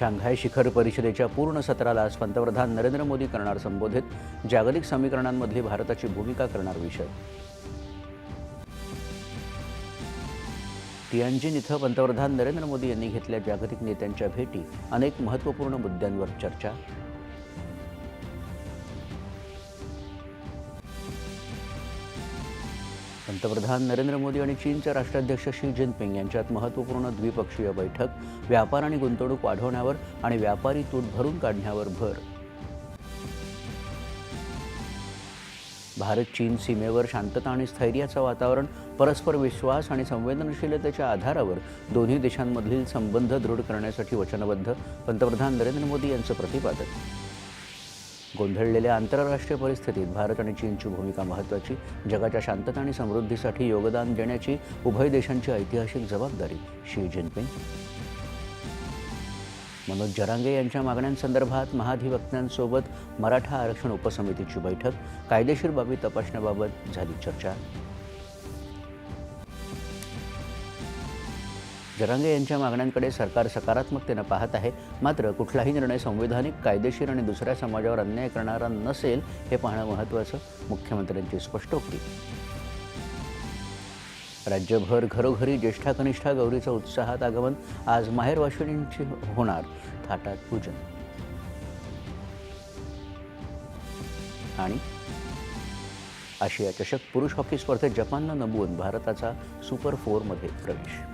Shanghai शिखर परिषदेच्या पूर्ण सत्राला आज पंतप्रधान नरेंद्र मोदी करणार संबोधित. जागतिक समीकरणांमधली भारताची भूमिका करणार विषय. तियानजिन इथं पंतप्रधान नरेंद्र मोदी यांनी घेतल्या जागतिक नेत्यांच्या भेटी. अनेक महत्त्वपूर्ण मुद्द्यांवर चर्चा. पंतप्रधान नरेंद्र मोदी आणि चीनचे राष्ट्राध्यक्ष शी जिनपिंग यांच्यात महत्त्वपूर्ण द्विपक्षीय बैठक व्यापार आणि गुंतवणूक वाढवण्यावर आणि व्यापारी तूट भरून काढण्यावर भर. भारत चीन सीमेवर शांतता आणि स्थैर्याचं वातावरण परस्पर विश्वास आणि संवेदनशीलतेच्या आधारावर दोन्ही देशांमधील संबंध दृढ करण्यासाठी वचनबद्ध पंतप्रधान नरेंद्र मोदी यांचं प्रतिपादन. गोंधळलेल्या आंतरराष्ट्रीय परिस्थितीत भारत आणि चीनची भूमिका महत्त्वाची जगाच्या शांतता आणि समृद्धीसाठी योगदान देण्याची उभय देशांची ऐतिहासिक जबाबदारी शी जिनपिंग. मनोज जरांगे यांच्या मागण्यांसंदर्भात महाधिवक्त्यांसोबत मराठा आरक्षण उपसमितीची बैठक कायदेशीर बाबी तपासण्याबाबत झाली चर्चा. जरांगे यांच्या मागण्यांकडे सरकार सकारात्मकतेनं पाहत आहे. मात्र कुठलाही निर्णय संवैधानिक कायदेशीर आणि दुसऱ्या समाजावर अन्याय करणारा नसेल हे पाहणं महत्त्वाचं मुख्यमंत्र्यांची स्पष्टोक्ती राज्यभर घरोघरी ज्येष्ठा कनिष्ठा गौरीचं उत्साहात आगमन आज माहेरवाशिणींची होणार थाटात पूजन. आणि आशिया चषक पुरुष हॉकी स्पर्धेत जपाननं नमवून भारताचा सुपर फोरमध्ये प्रवेश.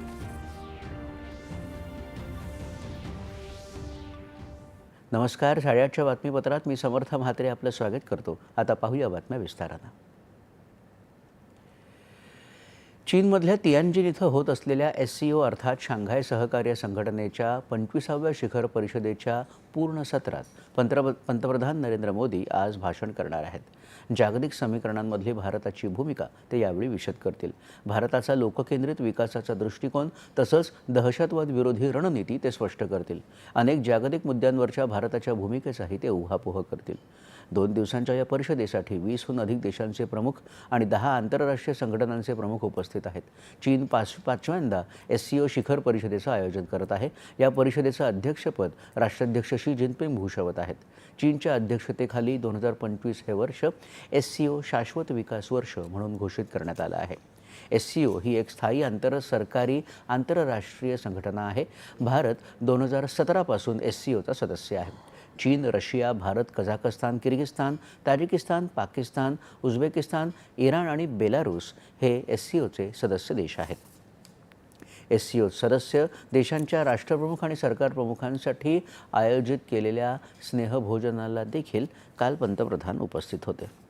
नमस्कार साडेआठच्या बातमीपत्रात मी समर्थ म्हात्रे आपलं स्वागत करतो. आता पाहूया बातम्या विस्तारानं. चीनमधल्या तियानजिन इथं होत असलेल्या एस सी ओ अर्थात शांघाय सहकार्य संघटनेच्या पंचवीसाव्या शिखर परिषदेच्या पूर्ण सत्रात पंतप्र पंतप्रधान नरेंद्र मोदी आज भाषण करणार आहेत. जागतिक समीकरणांमधली भारताची भूमिका ते यावेळी विशद करतील. भारताचा लोककेंद्रित विकासाचा दृष्टिकोन तसंच दहशतवाद विरोधी रणनीती ते स्पष्ट करतील. अनेक जागतिक मुद्द्यांवरच्या भारताच्या भूमिकेचाही ते उहापोह करतील. दोन दिवसांच्या या परिषदेसाठी वीसहून अधिक देशांचे प्रमुख आणि दहा आंतरराष्ट्रीय संघटनांचे प्रमुख उपस्थित आहेत. चीन पाच पाचव्यांदा एस सी ओ शिखर परिषदेचं आयोजन करत आहे. या परिषदेचं अध्यक्षपद राष्ट्राध्यक्ष शी जिनपिंग भूषवत आहेत. चीनच्या अध्यक्षतेखाली दोन हजार पंचवीस हे वर्ष एस सी ओ शाश्वत विकास वर्ष म्हणून घोषित करण्यात आलं आहे. एस सी ओ ही एक स्थायी आंतर सरकारी आंतरराष्ट्रीय संघटना आहे. भारत दोन हजार सतरापासून एस सी ओचा सदस्य आहे. चीन Russia Bharat Kazakhstan Kyrgyzstan Tajikistan Pakistan Uzbekistan Iran आणि बेलारूस हे एस सी ओचे सदस्य देश आहेत. एस सी ओ सदस्य देशांच्या राष्ट्रप्रमुख आणि सरकार प्रमुखांसाठी आयोजित केलेल्या स्नेहभोजनाला देखील काल पंतप्रधान उपस्थित होते.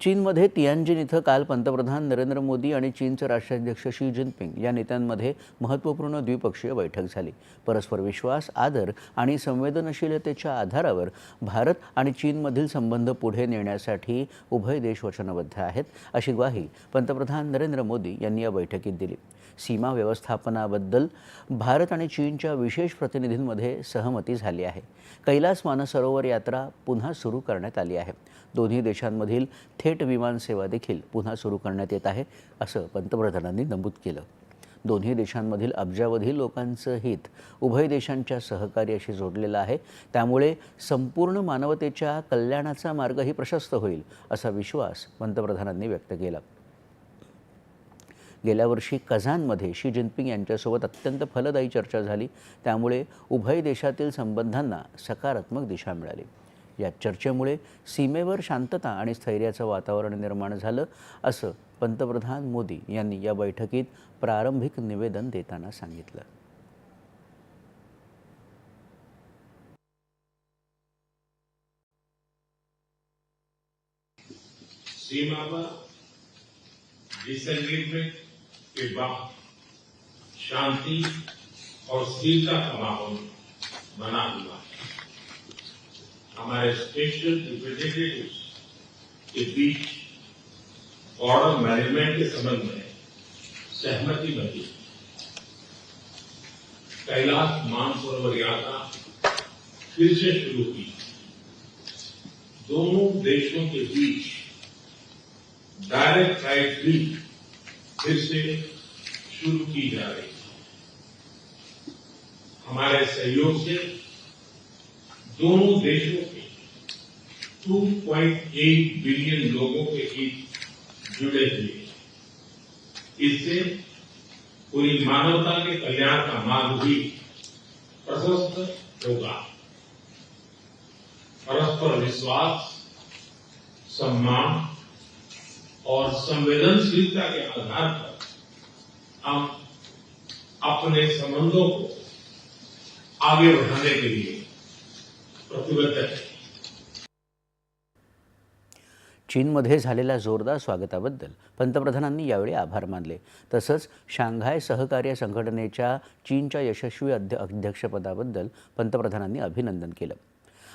चीनमध्ये तियानजिन इथं काल पंतप्रधान नरेंद्र मोदी आणि चीनचे राष्ट्राध्यक्ष शी जिनपिंग या नेत्यांमध्ये महत्त्वपूर्ण द्विपक्षीय बैठक झाली. परस्पर विश्वास आदर आणि संवेदनशीलतेच्या आधारावर भारत आणि चीनमधील संबंध पुढे नेण्यासाठी उभय देश वचनबद्ध आहेत अशी ग्वाही पंतप्रधान नरेंद्र मोदी यांनी या बैठकीत दिली. सीमा व्यवस्थापनाबद्दल भारत आणि चीनच्या विशेष प्रतिनिधींमध्ये सहमती झाली आहे. कैलास मानसरोवर यात्रा पुन्हा सुरू करण्यात आली आहे. दोन्ही देशांमधील थे थेट विमानसेवा देखील पुन्हा सुरू करण्यात येत आहे असं पंतप्रधानांनी नमूद केलं. दोन्ही देशांमधील अब्जावधी लोकांचं हित उभय देशांच्या सहकार्याशी जोडलेलं आहे. त्यामुळे संपूर्ण मानवतेच्या कल्याणाचा मार्गही प्रशस्त होईल असा विश्वास पंतप्रधानांनी व्यक्त केला. गेल्या वर्षी कझानमध्ये शी जिनपिंग यांच्यासोबत अत्यंत फलदायी चर्चा झाली. त्यामुळे उभय देशातील संबंधांना सकारात्मक दिशा मिळाली. या चर्चेमुळे सीमेवर शांतता आणि स्थैर्याचं वातावरण निर्माण झालं असं पंतप्रधान मोदी यांनी या बैठकीत प्रारंभिक निवेदन देताना सांगितलं. सीमा पर डिसएंगेजमेंट के बाद शांति और स्थिरता का माहौल बना हुआ है। हमारे स्पेशल रिप्रेजेंटेटिव के बीच बॉर्डर मैनेजमेंट के संबंध में सहमति बनी। कैलाश मानसरोवर यात्रा फिर से शुरू की दोनों देशों के बीच डायरेक्ट फ़्लाइट भी फिर से शुरू की जा रही है हमारे सहयोग से दोनों देशों 2.8 बिलियन लोगों के हित जुड़े हुए इससे पूरी मानवता के कल्याण का मार्ग भी प्रशस्त होगा। परस्पर विश्वास, सम्मान और संवेदनशीलता के आधार पर हम अपने संबंधों को आगे बढ़ाने के लिए प्रतिबद्ध हैं। चीनमध्ये झालेल्या जोरदार स्वागताबद्दल पंतप्रधानांनी यावेळी आभार मानले. तसंच शांघाय सहकार्य संघटनेच्या चीनच्या यशस्वी अध्य अध्यक्षपदाबद्दल पंतप्रधानांनी अभिनंदन केलं.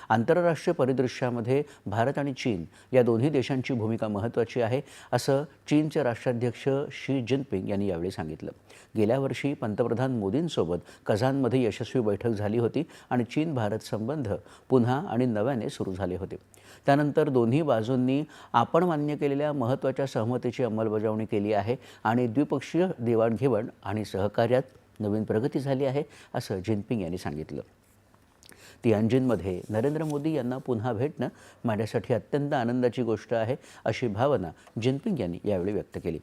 आंतरराष्ट्रीय परिदृश्यामध्ये भारत आणि चीन या दोन्ही देशांची भूमिका महत्त्वाची आहे असं चीनचे राष्ट्राध्यक्ष शी जिनपिंग यांनी यावेळी सांगितलं. गेल्या वर्षी पंतप्रधान मोदींसोबत कझानमध्ये यशस्वी बैठक झाली होती आणि चीन भारत संबंध पुन्हा आणि नव्याने सुरू झाले होते. त्यानंतर दोन्ही बाजूंनी आपण मान्य केलेल्या महत्त्वाच्या सहमतीची अंमलबजावणी केली आहे आणि द्विपक्षीय देवाणघेवाण आणि सहकार्यात नवीन प्रगती झाली आहे असं जिनपिंग यांनी सांगितलं. तियानजिनमध्ये नरेंद्र मोदी यांना पुन्हा भेटणं माझ्यासाठी अत्यंत आनंदाची गोष्ट आहे अशी भावना जिनपिंग यांनी यावेळी व्यक्त केली.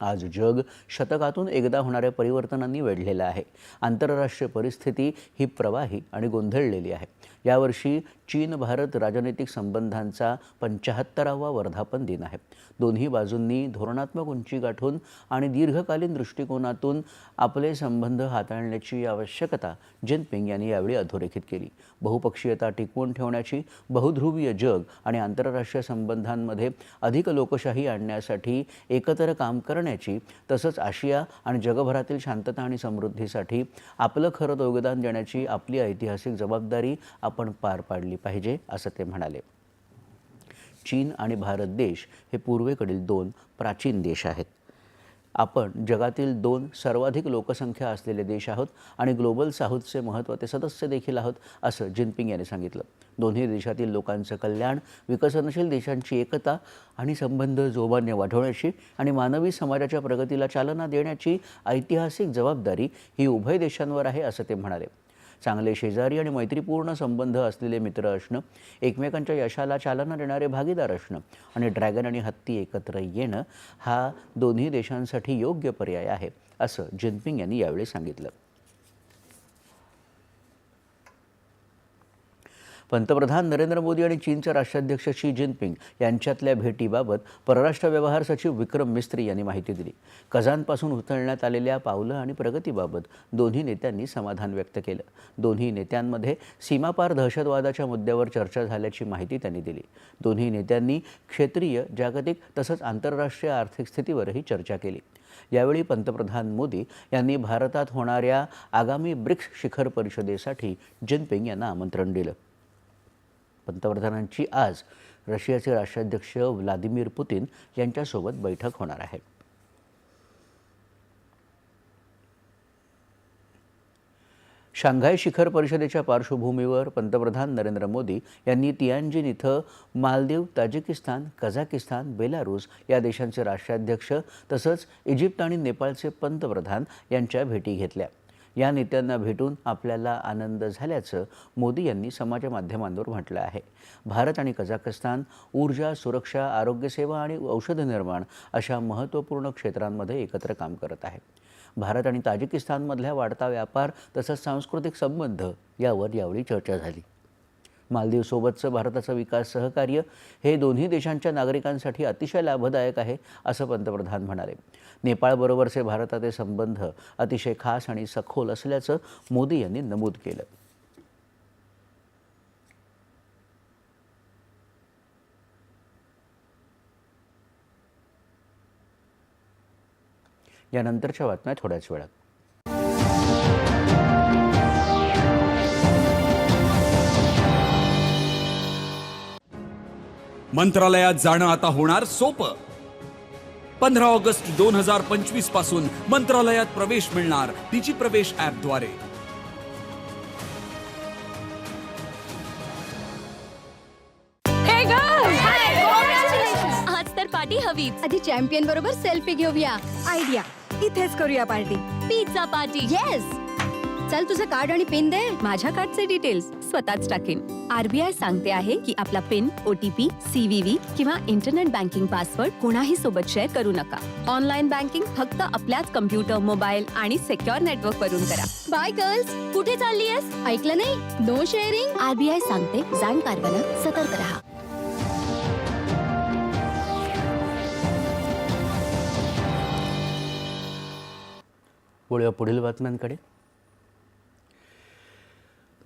आज जग शतकातून एकदा होणाऱ्या परिवर्तनांनी वेढलेलं आहे. आंतरराष्ट्रीय परिस्थिती ही प्रवाही आणि गोंधळलेली आहे. यावर्षी चीन भारत राजनैतिक संबंधांचा पंचाहत्तरावा वर्धापन दिन आहे. दोन्ही बाजूंनी धोरणात्मक उंची गाठून आणि दीर्घकालीन दृष्टिकोनातून आपले संबंध हाताळण्याची आवश्यकता जिनपिंग यांनी यावेळी अधोरेखित केली. बहुपक्षीयता टिकवून ठेवण्याची बहुध्रुवीय जग आणि आंतरराष्ट्रीय संबंधांमध्ये अधिक लोकशाही आणण्यासाठी एकत्र काम करण्याची तसंच आशिया आणि जगभरातील शांतता आणि समृद्धीसाठी आपलं खरं योगदान देण्याची आपली ऐतिहासिक जबाबदारी आपण पार पाडली पाहिजे असं ते म्हणाले. चीन आणि भारत देश हे पूर्वेकडील दोन प्राचीन देश आहेत. आपण जगातील दोन सर्वाधिक लोकसंख्या असलेले देश आहोत आणि ग्लोबल साऊथचे महत्त्वाचे सदस्य देखील आहोत असं जिनपिंग यांनी सांगितलं. दोन्ही देशातील लोकांचं कल्याण विकसनशील देशांची एकता आणि संबंध जोमाने वाढवण्याची आणि मानवी समाजाच्या प्रगतीला चालना देण्याची ऐतिहासिक जबाबदारी ही उभय देशांवर आहे असं ते म्हणाले. चांगले शेजारी आणि मैत्रीपूर्ण संबंध असलेले मित्र असणं एकमेकांच्या यशाला चालना देणारे भागीदार असणं आणि ड्रॅगन आणि हत्ती एकत्र येणं हा दोन्ही देशांसाठी योग्य पर्याय आहे असं जिनपिंग यांनी यावेळी सांगितलं. पंतप्रधान नरेंद्र मोदी आणि चीनचे राष्ट्राध्यक्ष शी जिनपिंग यांच्यातल्या भेटीबाबत परराष्ट्र व्यवहार सचिव विक्रम मिस्त्री यांनी माहिती दिली. कझानपासून उचलण्यात आलेल्या पावलं आणि प्रगतीबाबत दोन्ही नेत्यांनी समाधान व्यक्त केलं. दोन्ही नेत्यांमध्ये सीमापार दहशतवादाच्या मुद्द्यावर चर्चा झाल्याची माहिती त्यांनी दिली. दोन्ही नेत्यांनी क्षेत्रीय जागतिक तसंच आंतरराष्ट्रीय आर्थिक स्थितीवरही चर्चा केली. यावेळी पंतप्रधान मोदी यांनी भारतात होणाऱ्या आगामी ब्रिक्स शिखर परिषदेसाठी जिनपिंग यांना आमंत्रण दिलं. पंतप्रधानांची आज रशियाचे राष्ट्राध्यक्ष व्लादिमीर पुतीन यांच्यासोबत बैठक होणार आहे. शांघाय शिखर परिषदेच्या पार्श्वभूमीवर पंतप्रधान नरेंद्र मोदी यांनी तियानजिन इथं मालदीव ताजिकिस्तान कझाकिस्तान बेलारूस या देशांचे राष्ट्राध्यक्ष तसंच इजिप्त आणि नेपाळचे पंतप्रधान यांच्या भेटी घेतल्या. या नेत्यांना भेटून आपल्याला आनंद झाल्याचं मोदी यांनी समाजमाध्यमांवर म्हटलं आहे. भारत आणि कझाकस्तान ऊर्जा सुरक्षा आरोग्यसेवा आणि औषध निर्माण अशा महत्त्वपूर्ण क्षेत्रांमध्ये एकत्र काम करत आहे. भारत आणि ताजिकिस्तानमधल्या वाढता व्यापार तसंच सांस्कृतिक संबंध यावर यावेळी चर्चा झाली. मालदीवसोबतचं भारताचं विकास सहकार्य हे दोन्ही देशांच्या नागरिकांसाठी अतिशय लाभदायक आहे असं पंतप्रधान म्हणाले. नेपाळबरोबरचे भारताचे संबंध अतिशय खास आणि सखोल असल्याचं मोदी यांनी नमूद केलं. यानंतरच्या बातम्या थोड्याच वेळात. मंत्रालयात जाणं आता होणार सोपं. पंधरा ऑगस्ट दोन हजार पंचवीसपासून मंत्रालयात प्रवेश मिळणार तिची प्रवेश ऍपद्वारे हे आज तर पार्टी हवीच. आधी चॅम्पियन बरोबर सेल्फी घेऊया. आयडिया इथेच करूया पार्टी पिझ्झा पार्टी येस चल तुझं कार्ड आणि पिन दे. माझ्या कार्डचे डिटेल्स स्वतःच टाकेन. आरबीआय सांगते आहे की आपला पिन ओटीपी सीव्हीव्ही किंवा इंटरनेट बँकिंग पासवर्ड कोणाही सोबत शेअर करू नका. ऑनलाईन बँकिंग फक्त आपल्याच कम्प्युटर मोबाईल आणि सेक्युअर नेटवर्क वरून करा. Bye girls. कुठे चाललीयस? ऐकलं नाही? नो शेअरिंग आरबीआय सांगते जाणकार बना सतर्क राहा. वळूया पुढील बातम्यांकडे.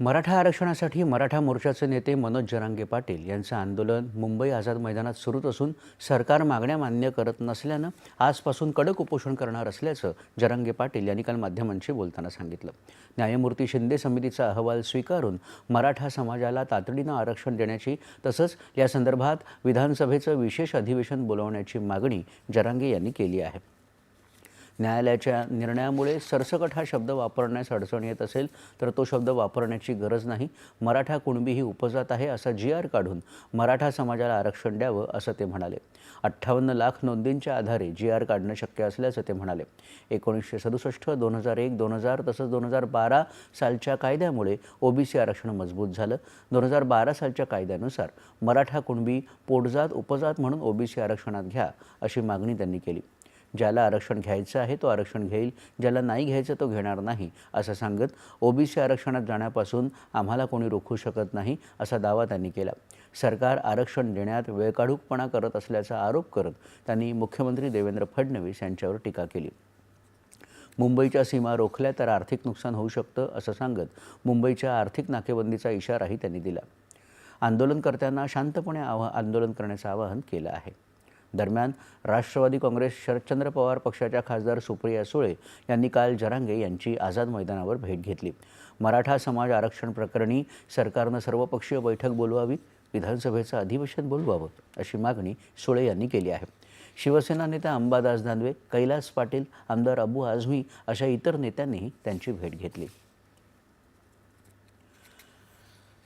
मराठा आरक्षणासाठी मराठा मोर्चाचे नेते मनोज जरांगे पाटील यांचं आंदोलन मुंबई आझाद मैदानात सुरूच असून सरकार मागण्या मान्य करत नसल्यानं आजपासून कडक उपोषण करणार असल्याचं जरांगे पाटील यांनी काल माध्यमांशी बोलताना सांगितलं. न्यायमूर्ती शिंदे समितीचा अहवाल स्वीकारून मराठा समाजाला तातडीनं आरक्षण देण्याची तसंच या संदर्भात विधानसभेचं विशेष अधिवेशन बोलावण्याची मागणी जरांगे यांनी केली आहे. न्यायालयाच्या निर्णयामुळे सरसकट हा शब्द वापरण्यास अडचण येत असेल तर तो शब्द वापरण्याची गरज नाही. मराठा कुणबी ही उपजात आहे असा जी आर काढून मराठा समाजाला आरक्षण द्यावं असं ते म्हणाले. अठ्ठावन्न लाख नोंदींच्या आधारे जी आर काढणं शक्य असल्याचं ते म्हणाले. एकोणीसशे सदुसष्ट दोन हजार एक दोन हजार तसंच दोन हजार बारा सालच्या कायद्यामुळे ओबीसी आरक्षण मजबूत झालं. दोन हजार बारा सालच्या कायद्यानुसार मराठा कुणबी पोटजात उपजात म्हणून ओबीसी आरक्षणात घ्या अशी मागणी त्यांनी केली. ज्याला आरक्षण घ्यायचं आहे तो आरक्षण घेईल ज्याला नाही घ्यायचं तो घेणार नाही असं सांगत ओबीसी आरक्षणात जाण्यापासून आम्हाला कोणी रोखू शकत नाही असा दावा त्यांनी केला. सरकार आरक्षण देण्यात वेळकाढूकपणा करत असल्याचा आरोप करत त्यांनी मुख्यमंत्री देवेंद्र फडणवीस यांच्यावर टीका केली. मुंबईच्या सीमा रोखल्या तर आर्थिक नुकसान होऊ शकतं असं सांगत मुंबईच्या आर्थिक नाकेबंदीचा इशाराही त्यांनी दिला. आंदोलनकर्त्यांना शांतपणे आवा आंदोलन करण्याचं आवाहन केलं आहे. दरम्यान राष्ट्रवादी काँग्रेस शरदचंद्र पवार पक्षाच्या खासदार सुप्रिया सुळे यांनी काल जरांगे यांची आझाद मैदानावर भेट घेतली. मराठा समाज आरक्षण प्रकरणी सरकारनं सर्वपक्षीय बैठक बोलवावी विधानसभेचं अधिवेशन बोलवावं अशी मागणी सुळे यांनी केली आहे. शिवसेना नेता अंबादास दानवे कैलास पाटील आमदार अबू आझमी अशा इतर नेत्यांनीही त्यांची भेट घेतली.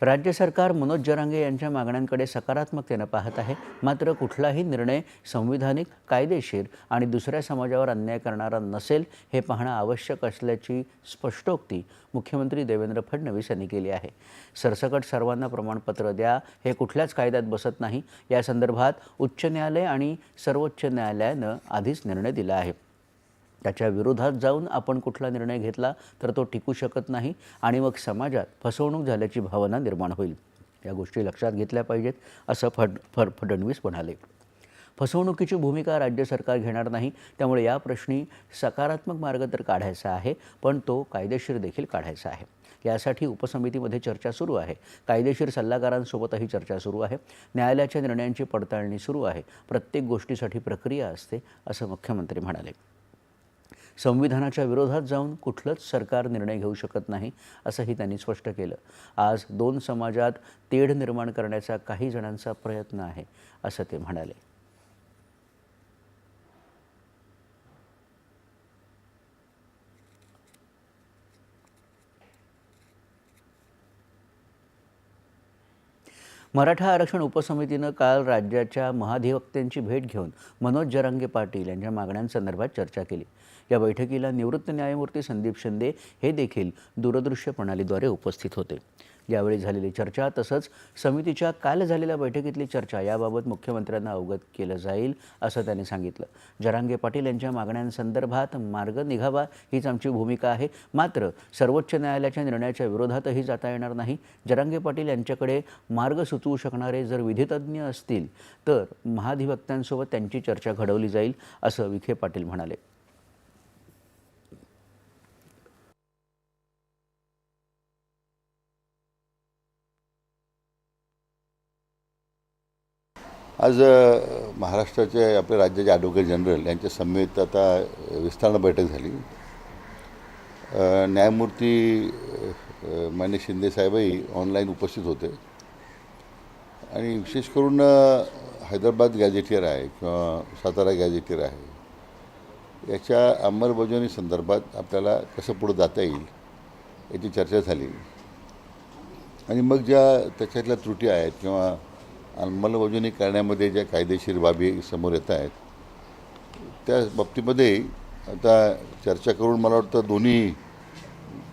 राज्य सरकार मनोज जरांगे यांच्या मागण्यांकडे सकारात्मकतेनं पाहत आहे. मात्र कुठलाही निर्णय संविधानिक कायदेशीर आणि दुसऱ्या समाजावर अन्याय करणारा नसेल हे पाहणं आवश्यक असल्याची स्पष्टोक्ती मुख्यमंत्री देवेंद्र फडणवीस यांनी केली आहे. सरसकट सर्वांना प्रमाणपत्र द्या हे कुठल्याच कायद्यात बसत नाही. या संदर्भात उच्च न्यायालय आणि सर्वोच्च न्यायालयानं आधीच निर्णय दिला आहे. त्याच्या विरोधात जाऊन आपण कुठला निर्णय घेतला तर तो टिकू शकत नाही आणि मग समाजात फसवणूक झाल्याची भावना निर्माण होईल. या गोष्टी लक्षात घेतल्या पाहिजेत असं फड फड फडणवीस म्हणाले. फसवणुकीची भूमिका राज्य सरकार घेणार नाही त्यामुळे या प्रश्नी सकारात्मक मार्ग तर काढायचा आहे पण तो कायदेशीर देखील काढायचा आहे. यासाठी उपसमितीमध्ये चर्चा सुरू आहे. कायदेशीर सल्लागारांसोबतही चर्चा सुरू आहे. न्यायालयाच्या निर्णयांची पडताळणी सुरू आहे. प्रत्येक गोष्टीसाठी प्रक्रिया असते असं मुख्यमंत्री म्हणाले. संविधानाच्या विरोधात जाऊन कुठलंच सरकार निर्णय घेऊ शकत नाही असंही त्यांनी स्पष्ट केलं. आज दोन समाजात तेढ निर्माण करण्याचा काही जणांचा प्रयत्न आहे असं ते म्हणाले. मराठा आरक्षण उपसमितीनं काल राज्याच्या महाधिवक्त्यांची भेट घेऊन मनोज जरांगे पाटील यांच्या मागण्यांसंदर्भात चर्चा केली. या बैठकीला निवृत्त न्यायमूर्ती संदीप शिंदे हे देखील दूरदृश्य प्रणालीद्वारे उपस्थित होते. यावेळी झालेली चर्चा तसंच समितीच्या काल झालेल्या बैठकीतली चर्चा याबाबत मुख्यमंत्र्यांना अवगत केलं जाईल असं त्यांनी सांगितलं. जरांगे पाटील यांच्या मागण्यांसंदर्भात मार्ग निघावा हीच आमची भूमिका आहे. मात्र सर्वोच्च न्यायालयाच्या निर्णयाच्या विरोधातही जाता येणार नाही. जरांगे पाटील यांच्याकडे मार्ग सुचवू शकणारे जर विधितज्ञ असतील तर महाधिवक्त्यांसोबत त्यांची चर्चा घडवली जाईल असं विखे पाटील म्हणाले. आज महाराष्ट्राचे आपल्या राज्याचे ॲडव्होकेट जनरल यांच्या समेत आता विस्तारणं बैठक झाली. न्यायमूर्ती मान्य शिंदे साहेबही ऑनलाईन उपस्थित होते. आणि विशेष करून हैदराबाद गॅझेटियर आहे किंवा सातारा गॅझेटियर आहे. याच्या अंमलबजावणी संदर्भात आपल्याला कसं पुढं जाता येईल याची चर्चा झाली. आणि मग ज्या त्याच्यातल्या त्रुटी आहेत किंवा अंमलबजावणी करण्यामध्ये ज्या कायदेशीर बाबी समोर येत आहेत त्या बाबतीमध्ये आता चर्चा करून मला वाटतं दोन्ही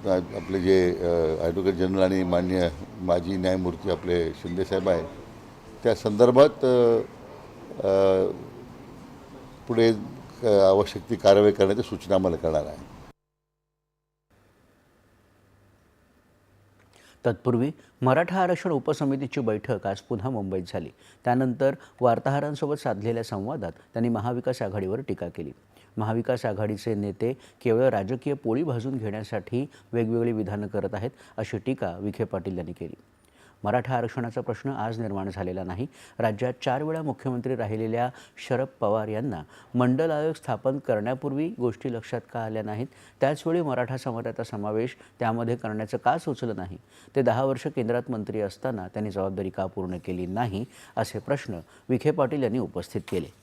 आपले जे ॲडव्होकेट जनरल आणि मान्य माजी न्यायमूर्ती आपले शिंदेसाहेब आहेत त्या संदर्भात पुढे आवश्यक ती कारवाई करण्याची सूचना आम्हाला करणार आहे तत्पूर्वी मराठा आरक्षण उपसमितीची बैठक आज पुन्हा मुंबईत झाली. त्यानंतर वार्ताहरांसोबत साधलेल्या संवादात त्यांनी महाविकास आघाडीवर टीका केली. महाविकास आघाडीचे नेते केवळ राजकीय पोळी भाजून घेण्यासाठी वेगवेगळी विधानं करत आहेत अशी टीका विखे पाटील यांनी केली. मराठा आरक्षणाचा प्रश्न आज निर्माण झालेला नाही. राज्यात चार वेळा मुख्यमंत्री राहिलेल्या शरद पवार यांना मंडल आयोग स्थापन करण्यापूर्वी गोष्टी लक्षात का आल्या नाहीत? त्याचवेळी मराठा समाजाचा समावेश त्यामध्ये करण्याचं का सुचलं नाही? ते दहा वर्ष केंद्रात मंत्री असताना त्यांनी जबाबदारी का पूर्ण केली नाही? असे प्रश्न विखे पाटील यांनी उपस्थित केले.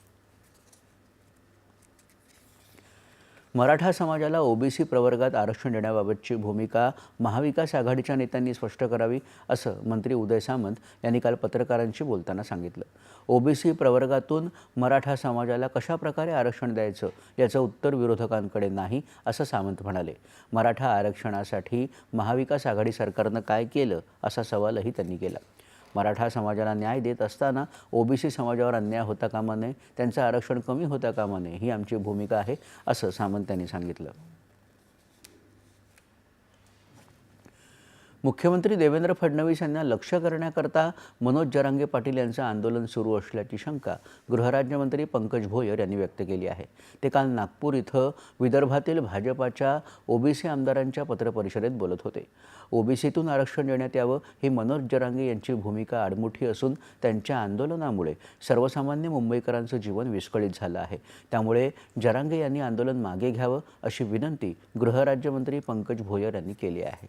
मराठा समाजाला ओबीसी प्रवर्गात आरक्षण देण्याबाबतची भूमिका महाविकास आघाडीच्या नेत्यांनी स्पष्ट करावी असं मंत्री उदय सामंत यांनी काल पत्रकारांशी बोलताना सांगितलं. ओबीसी प्रवर्गातून मराठा समाजाला कशा प्रकारे आरक्षण द्यायचं याचं उत्तर विरोधकांकडे नाही असं सामंत म्हणाले. मराठा आरक्षणासाठी महाविकास आघाडी सरकारनं काय केलं असा सवालही त्यांनी केला. मराठा समाजाला न्याय देत असताना ओबीसी समाजावर अन्याय होता कामा नये त्यांचं आरक्षण कमी होता कामा नये ही आमची भूमिका आहे असं सामंत यांनी सांगितलं. मुख्यमंत्री देवेंद्र फडणवीस यांना लक्ष करण्याकरता मनोज जरांगे पाटील यांचं आंदोलन सुरू असल्याची शंका गृहराज्यमंत्री पंकज भोयर यांनी व्यक्त केली आहे. ते काल नागपूर इथं विदर्भातील भाजपाच्या ओबीसी आमदारांच्या पत्रपरिषदेत बोलत होते. ओबीसीतून आरक्षण देण्यात यावं ही मनोज जरांगे यांची भूमिका आडमुठी असून त्यांच्या आंदोलनामुळे सर्वसामान्य मुंबईकरांचं जीवन विस्कळीत झालं आहे. त्यामुळे जरांगे यांनी आंदोलन मागे घ्यावं अशी विनंती गृहराज्यमंत्री पंकज भोयर यांनी केली आहे.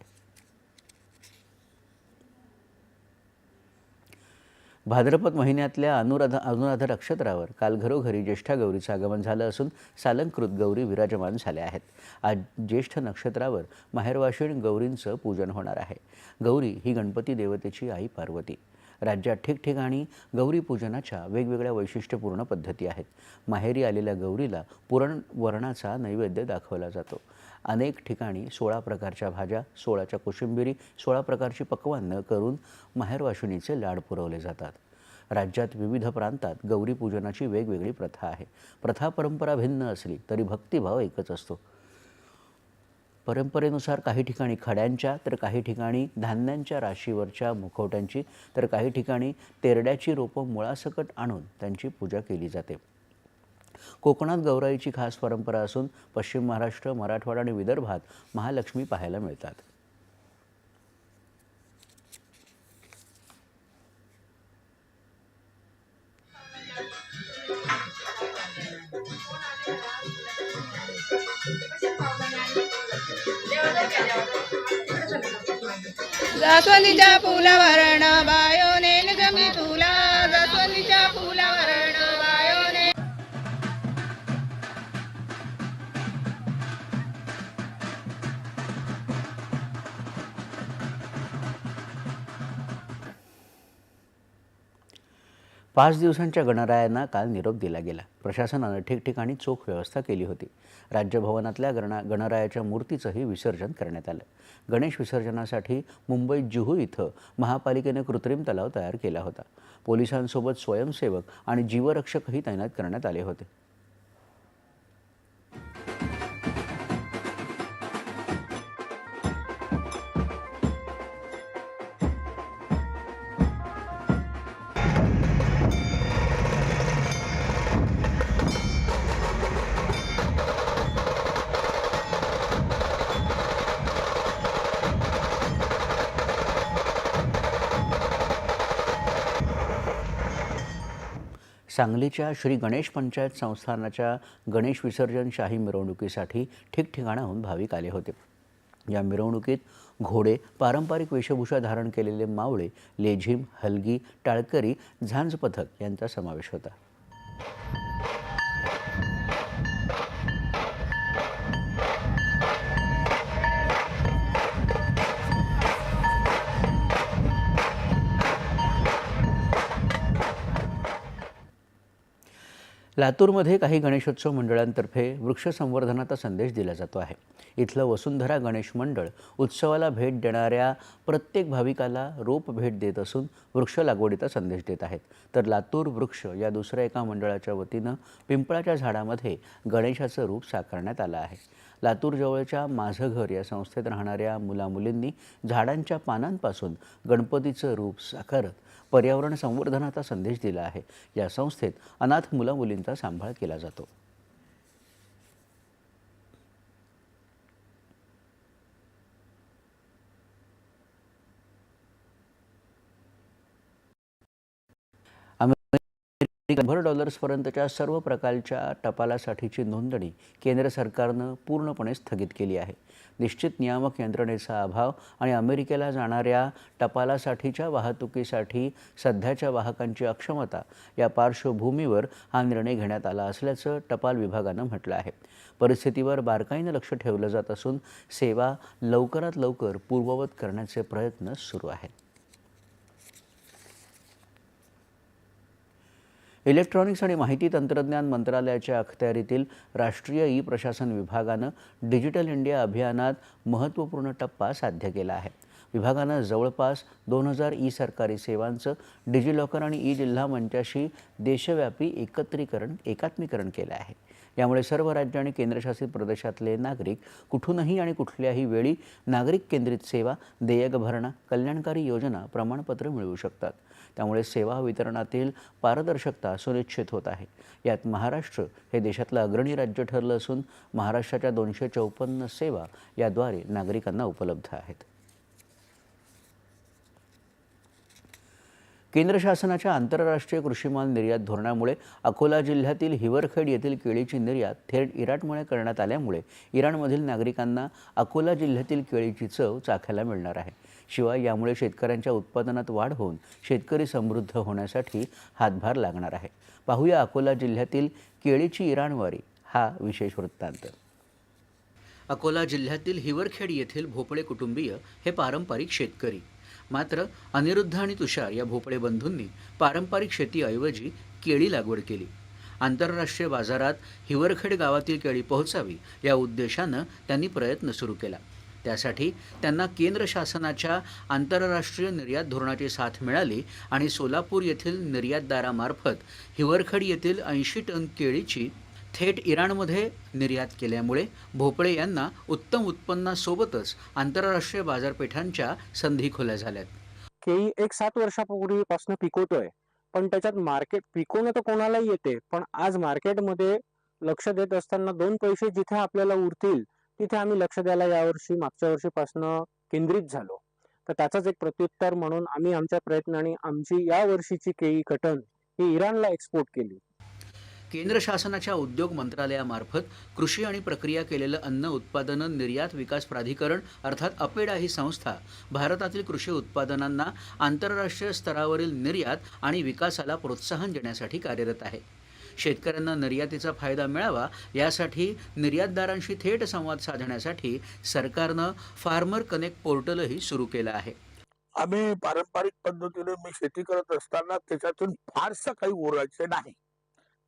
भाद्रपद महिन्यातल्या अनुराधा अनुराधा नक्षत्रावर काल घरोघरी ज्येष्ठा गौरीचं आगमन झालं असून सालंकृत गौरी विराजमान झाल्या आहेत. आज ज्येष्ठ नक्षत्रावर माहेरवाशिण गौरींचं पूजन होणार आहे. गौरी ही गणपती देवतेची आई पार्वती. राज्यात ठिकठिकाणी गौरी पूजनाच्या वेगवेगळ्या वैशिष्ट्यपूर्ण पद्धती आहेत. माहेरी आलेल्या गौरीला पुरण वर्णाचा नैवेद्य दाखवला जातो. अनेक ठिकाणी सोळा प्रकारच्या भाज्या सोळाच्या कोशिंबिरी सोळा प्रकारची पक्वान्नं करून माहेरवाशिणीचे लाड पुरवले जातात. राज्यात विविध प्रांतात गौरीपूजनाची वेगवेगळी प्रथा आहे. प्रथा परंपरा भिन्न असली तरी भक्तिभाव एकच असतो. परंपरेनुसार काही ठिकाणी खड्यांच्या तर काही ठिकाणी धान्यांच्या राशीवरच्या मुखवट्यांची तर काही ठिकाणी तेरड्याची रोपं मुळासकट आणून त्यांची पूजा केली जाते. कोकणात गौराईची खास परंपरा असून पश्चिम महाराष्ट्र मराठवाडा आणि विदर्भात महालक्ष्मी पाहायला मिळतात. जास्वंदीच्या फुलावरण बायोने गमी तुला पाच दिवसांच्या गणरायांना काल निरोप दिला गेला. प्रशासनानं ठिकठिकाणी चोख व्यवस्था केली होती. राज्यभवनातल्या गणा गणरायाच्या मूर्तीचंही विसर्जन करण्यात आलं. गणेश विसर्जनासाठी मुंबईत जुहू इथं महापालिकेनं कृत्रिम तलाव तयार केला होता. पोलिसांसोबत स्वयंसेवक आणि जीवरक्षकही तैनात करण्यात आले होते. सांगलीच्या श्री गणेश पंचायत संस्थानाच्या गणेश विसर्जन शाही मिरवणुकीसाठी ठिकठिकाणाहून भाविक आले होते. या मिरवणुकीत घोडे पारंपरिक वेशभूषा धारण केलेले मावळे लेझिम हलगी टाळकरी झांज पथक यांचा समावेश होता. लातूरमध्ये काही गणेशोत्सव मंडळांतर्फे वृक्ष संवर्धनाचा संदेश दिला जातो आहे. इथलं वसुंधरा गणेश मंडळ उत्सवाला भेट देणाऱ्या प्रत्येक भाविकाला रोप भेट देत असून वृक्ष लागवडीचा संदेश देत आहेत. तर लातूर वृक्ष या दुसऱ्या एका मंडळाच्या वतीनं पिंपळाच्या झाडामध्ये गणेशाचं रूप साकारण्यात आलं आहे. लातूरजवळच्या माझं घर या संस्थेत राहणाऱ्या मुलामुलींनी झाडांच्या पानांपासून गणपतीचं रूप साकारत पर्यावरण संवर्धनाचा संदेश दिला आहे. या संस्थेत अनाथ मुलामुलींचा सांभाळ केला जातो. शंभर डॉलर्सपर्यंतच्या सर्व प्रकारच्या टपालासाठीची नोंदणी केंद्र सरकारनं पूर्णपणे स्थगित केली आहे. निश्चित नियामक यंत्रणेचा अभाव आणि अमेरिकेला जाणाऱ्या टपालासाठीच्या वाहतुकीसाठी सध्याच्या वाहकांची अक्षमता या पार्श्वभूमीवर हा निर्णय घेण्यात आला असल्याचं टपाल विभागानं म्हटलं आहे. परिस्थितीवर बारकाईनं लक्ष ठेवलं जात असून सेवा लवकरात लवकर पूर्ववत करण्याचे प्रयत्न सुरू आहेत. इलेक्ट्रॉनिक्स आणि माहिती तंत्रज्ञान मंत्रालयाच्या अखत्यारीतील राष्ट्रीय ई प्रशासन विभागानं डिजिटल इंडिया अभियानात महत्त्वपूर्ण टप्पा साध्य केला आहे. विभागानं जवळपास दोन हजार ई सरकारी सेवांचं डिजिलॉकर आणि ई जिल्हा मंचाशी देशव्यापी एकत्रीकरण एकात्मीकरण केलं आहे. यामुळे सर्व राज्य आणि केंद्रशासित प्रदेशातले नागरिक कुठूनही आणि कुठल्याही वेळी नागरिक केंद्रित सेवा देयक भरणा कल्याणकारी योजना प्रमाणपत्र मिळवू शकतात. त्यामुळे सेवा वितरणातील पारदर्शकता सुनिश्चित होत आहे. यात महाराष्ट्र हे देशातलं अग्रणी राज्य ठरलं असून महाराष्ट्राच्या दोनशे चौपन्न सेवा याद्वारे नागरिकांना उपलब्ध आहेत. केंद्र शासनाच्या आंतरराष्ट्रीय कृषीमाल निर्यात धोरणामुळे अकोला जिल्ह्यातील हिवरखेड येथील केळीची निर्यात थेट इराणमुळे करण्यात आल्यामुळे इराणमधील नागरिकांना अकोला जिल्ह्यातील केळीची चव चाखायला मिळणार आहे. शिवाय यामुळे शेतकऱ्यांच्या उत्पादनात वाढ होऊन शेतकरी समृद्ध होण्यासाठी हातभार लागणार आहे. पाहूया अकोला जिल्ह्यातील केळीची इराणवारी हा विशेष वृत्तांत. अकोला जिल्ह्यातील हिवरखेड येथील भोपळे कुटुंबीय हे पारंपरिक शेतकरी. मात्र अनिरुद्ध आणि तुषार या भोपळे बंधूंनी पारंपरिक शेतीऐवजी केळी लागवड केली. आंतरराष्ट्रीय बाजारात हिवरखेड गावातील केळी पोहोचावी या उद्देशानं त्यांनी प्रयत्न सुरू केला. त्यासाठी त्यांना केंद्र शासनाच्या आंतरराष्ट्रीय निर्यात धोरणाची साथ मिळाली आणि सोलापूर येथील निर्यातदारामार्फत हिवरखेड येथील ऐंशी टन केळीची थेट इराणमध्ये निर्यात केल्यामुळे भोपळे यांना उत्तम उत्पन्नासोबतच आंतरराष्ट्रीय बाजारपेठांच्या संधी खुल्या झाल्यात. केळी एक सात वर्षापूर्वीपासून पिकवतोय पण त्याच्यात मार्केट पिकवणं तर कोणालाही येते पण आज मार्केटमध्ये लक्ष देत असताना दोन पैसे जिथे आपल्याला उरतील तिथे आम्ही लक्ष द्यायला यावर्षी मागच्या वर्षीपासून केंद्रित झालो. तर त्याचाच एक प्रत्युत्तर म्हणून आम्ही आमच्या प्रयत्नाने आमची या वर्षीची केळी कटन ही इराणला एक्सपोर्ट केली. केंद्र शासनाच्या उद्योग मंत्रालयामार्फत कृषी आणि प्रक्रिया केलेलं अन्न उत्पादनं निर्यात विकास प्राधिकरण अर्थात अपेडा ही संस्था भारतातील कृषी उत्पादनांना आंतरराष्ट्रीय स्तरावरील निर्यात आणि विकासाला प्रोत्साहन देण्यासाठी कार्यरत आहे. शेतकऱ्यांना निर्यातीचा फायदा मिळावा यासाठी निर्यातदारांशी थेट संवाद साधण्यासाठी सरकारनं फार्मर कनेक्ट पोर्टलही सुरू केलं आहे. आम्ही पारंपरिक पद्धतीने मी शेती करत असताना त्याच्यातून फारसं काही उरायचं नाही.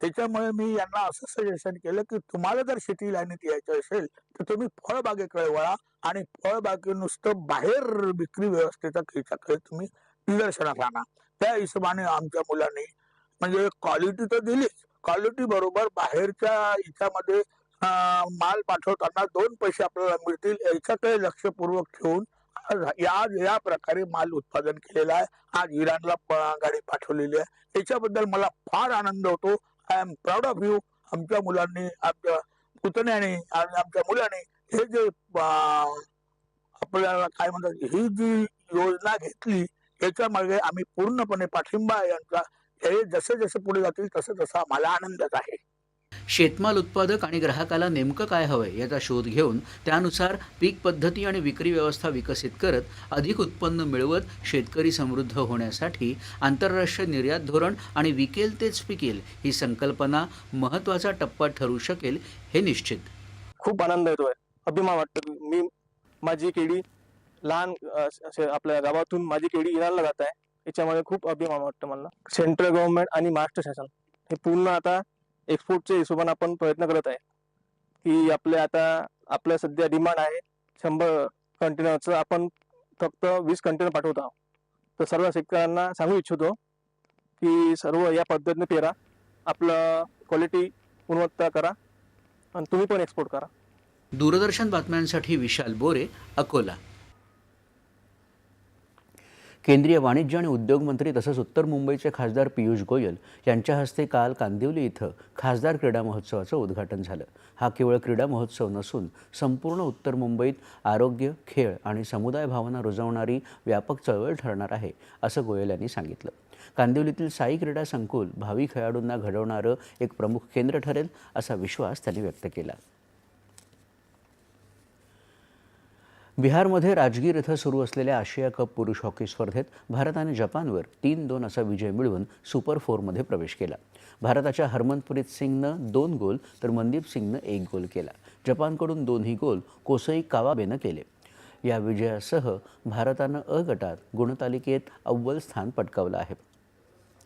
त्याच्यामुळे मी यांना असं सजेशन केलं की तुम्हाला जर शेती लाईनीत यायचं असेल तर तुम्ही फळबागेकडे वळा आणि फळबागे नुसतं बाहेर विक्री व्यवस्थेचा खेळाकडे तुम्ही निदर्शनात आणा. त्या हिशोबाने आमच्या मुलांनी म्हणजे क्वालिटी तर दिलीच क्वालिटी बरोबर बाहेरच्या याच्यामध्ये माल पाठवताना दोन पैसे आपल्याला मिळतील याच्याकडे लक्षपूर्वक ठेवून आज या प्रकारे माल उत्पादन केलेला आहे. आज इराणला गाडी पाठवलेली आहे. याच्याबद्दल मला फार आनंद होतो. I am proud of you आमच्या मुलांनी आमच्या पुतण्याने आणि आमच्या मुलाने हे जे आपल्याला काय म्हणतात ही जी योजना घेतली याच्या मागे आम्ही पूर्णपणे पाठिंबा यांचा हे जसे जसे पुढे जातील तसं तसा आम्हाला आनंदच आहे. शेतमाल उत्पादक आणि ग्राहकाला नेमकं काय हवंय याचा शोध घेऊन त्यानुसार पीक पद्धती आणि विक्री व्यवस्था विकसित करत अधिक उत्पन्न मिळवत शेतकरी समृद्ध होण्यासाठी आंतरराष्ट्रीय निर्यात धोरण आणि विकेल तेच पिकेल ही संकल्पना महत्त्वाचा टप्पा ठरू शकेल हे निश्चित. खूप आनंद येतोय. अभिमान वाटतो मी माझी केळी लहान आपल्या गावातून माझी केळी इराणला जात आहे. याच्यामध्ये खूप अभिमान वाटतं मला. सेंट्रल गव्हर्नमेंट आणि महाराष्ट्र शासन हे पूर्ण आता एक्सपोर्टच्या हिशोबाने आपण प्रयत्न करत आहे. की आपले आता आपल्या सध्या डिमांड आहे शंभर कंटेनरचं आपण फक्त वीस कंटेनर पाठवत आहोत. तर सर्व शेतकऱ्यांना सांगू इच्छितो की सर्व या पद्धतीने पेरा. आपलं क्वालिटी गुणवत्ता करा आणि तुम्ही पण एक्सपोर्ट करा. दूरदर्शन बातम्यांसाठी विशाल बोरे अकोला. केंद्रीय वाणिज्य आणि उद्योग मंत्री तसंच उत्तर मुंबईचे खासदार पियुष गोयल यांच्या हस्ते काल कांदिवली इथं खासदार क्रीडा महोत्सवाचं उद्घाटन झालं. हा केवळ क्रीडा महोत्सव नसून संपूर्ण उत्तर मुंबईत आरोग्य खेळ आणि समुदाय भावना रुजवणारी व्यापक चळवळ ठरणार आहे असं गोयल यांनी सांगितलं. कांदिवलीतील साई क्रीडा संकुल भावी खेळाडूंना घडवणारं एक प्रमुख केंद्र ठरेल असा विश्वास त्यांनी व्यक्त केला. बिहारमध्ये राजगीर इथं सुरू असलेल्या आशिया कप पुरुष हॉकी स्पर्धेत भारताने जपानवर तीन दोन असा विजय मिळवून सुपर फोरमध्ये प्रवेश केला. भारताच्या हरमनप्रीत सिंगनं दोन गोल तर मनदीप सिंगनं एक गोल केला. जपानकडून दोन्ही गोल कोसई कावाबेनं केले. या विजयासह भारतानं अ गटात गुणतालिकेत अव्वल स्थान पटकावलं आहे.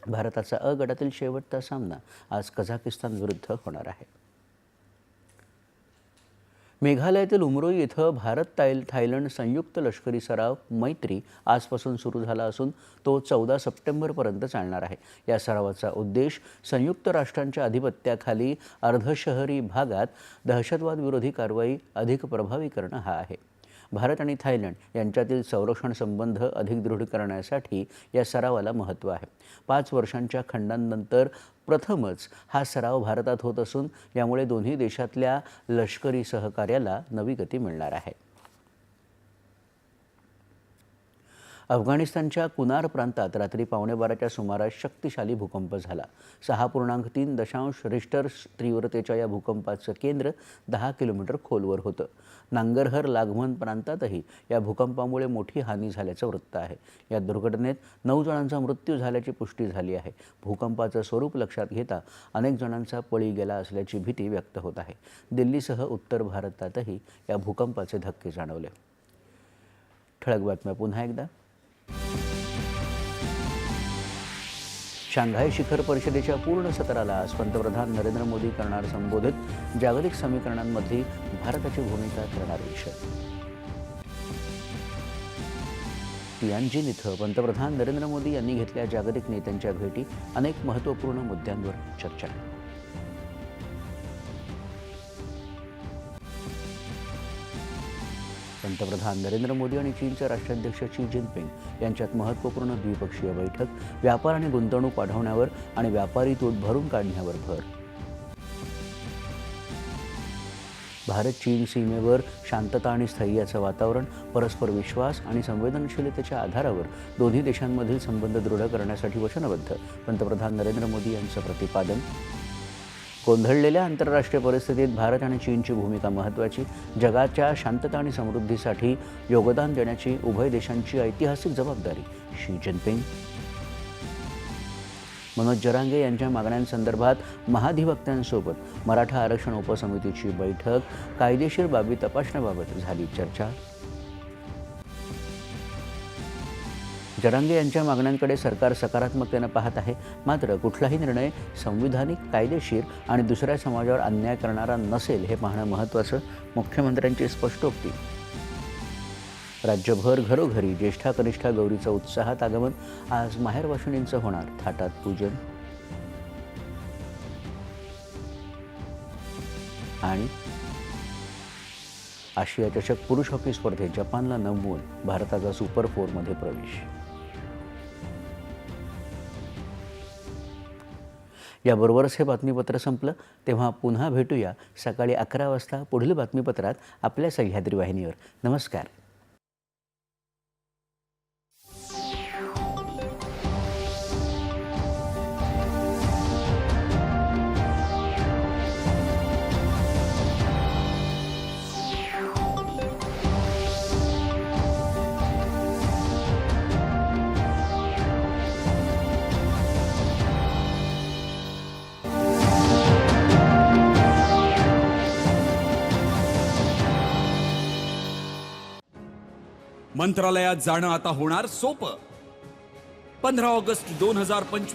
भारताचा अ गटातील शेवटचा सामना आज कझाकिस्तान विरुद्ध होणार आहे. मेघालयातील उमरोई इथं भारत ताईल थायलंड संयुक्त लष्करी सराव मैत्री आजपासून सुरू झाला असून तो चौदा सप्टेंबरपर्यंत चालणार आहे. या सरावाचा उद्देश संयुक्त राष्ट्रांच्या अधिपत्याखाली अर्धशहरी भागात दहशतवाद विरोधी कारवाई अधिक प्रभावी करणं हा आहे. भारत आणि थायलंड यांच्यातील संरक्षण संबंध अधिक दृढ करण्यासाठी या सरावाला महत्त्व आहे. पाच वर्षांच्या खंडांनंतर प्रथमच हा सराव भारतात होत असून यामुळे दोन्ही देशातल्या लष्करी सहकार्याला नवी गती मिळणार आहे. अफगाणिस्तानच्या कुनार प्रांतात रात्री पावणेबाराच्या सुमारास शक्तिशाली भूकंप झाला. सहा पूर्णांक तीन दशांश रिश्टर तीव्रतेच्या या भूकंपाचं केंद्र दहा किलोमीटर खोलवर होतं. नांगरहर लागमन प्रांतातही या भूकंपामुळे मोठी हानी झाल्याचं वृत्त आहे. या दुर्घटनेत नऊ जणांचा मृत्यू झाल्याची पुष्टी झाली आहे. भूकंपाचं स्वरूप लक्षात घेता अनेक जणांचा पळी गेला असल्याची भीती व्यक्त होत आहे. दिल्लीसह उत्तर भारतातही या भूकंपाचे धक्के जाणवले. ठळक बातम्या पुन्हा एकदा. शांघाय शिखर परिषदेच्या पूर्ण सत्राला आज पंतप्रधान नरेंद्र मोदी करणार संबोधित जागतिक समीकरणांमधली भारताची भूमिका करणार विषय. तियानजिन इथं पंतप्रधान नरेंद्र मोदी यांनी घेतल्या जागतिक नेत्यांच्या भेटी अनेक महत्त्वपूर्ण मुद्द्यांवर चर्चा पंतप्रधान नरेंद्र मोदी आणि चीनचे राष्ट्राध्यक्ष शी जिनपिंग यांच्यात महत्त्वपूर्ण द्विपक्षीय बैठक व्यापार आणि गुंतवणूक वाढवण्यावर आणि व्यापारी तूट भरून काढण्यावर भर. भारत चीन सीमेवर शांतता आणि स्थैर्याचं वातावरण परस्पर विश्वास आणि संवेदनशीलतेच्या आधारावर दोन्ही देशांमधील संबंध दृढ करण्यासाठी वचनबद्ध पंतप्रधान नरेंद्र मोदी यांचं प्रतिपादन. कोंधळलेल्या आंतरराष्ट्रीय परिस्थितीत भारत आणि चीनची भूमिका महत्त्वाची. जगाच्या शांतता आणि समृद्धीसाठी योगदान देण्याची उभय देशांची ऐतिहासिक जबाबदारी. Xi Jinping. मनोज जरांगे यांच्या मागण्यांसंदर्भात महाधिवक्त्यांसोबत मराठा आरक्षण उपसमितीची बैठक कायदेशीर बाबी तपासण्याबाबत झाली चर्चा. जरांगे यांच्या मागण्यांकडे सरकार सकारात्मकतेनं पाहत आहे. मात्र कुठलाही निर्णय संविधानिक कायदेशीर आणि दुसऱ्या समाजावर अन्याय करणारा नसेल हे पाहणं महत्त्वाचं मुख्यमंत्र्यांची स्पष्टोक्ती राज्यभर घरोघरी ज्येष्ठा कनिष्ठा गौरीचं उत्साहात आगमन आज माहेर वाशिणींचं होणार थाटात पूजन. आणि आशिया चषक पुरुष हॉकी स्पर्धेत जपानला नमवून भारताचा सुपर फोरमध्ये प्रवेश. याबरोबरच हे बातमीपत्र संपलं. तेव्हा पुन्हा भेटूया सकाळी अकरा वाजता पुढील बातमीपत्रात आपल्या सह्याद्री वाहिनीवर. नमस्कार. मंत्रालयात जाणं आता होणार सोपं. पंधरा ऑगस्ट दोन हजार पंचवीस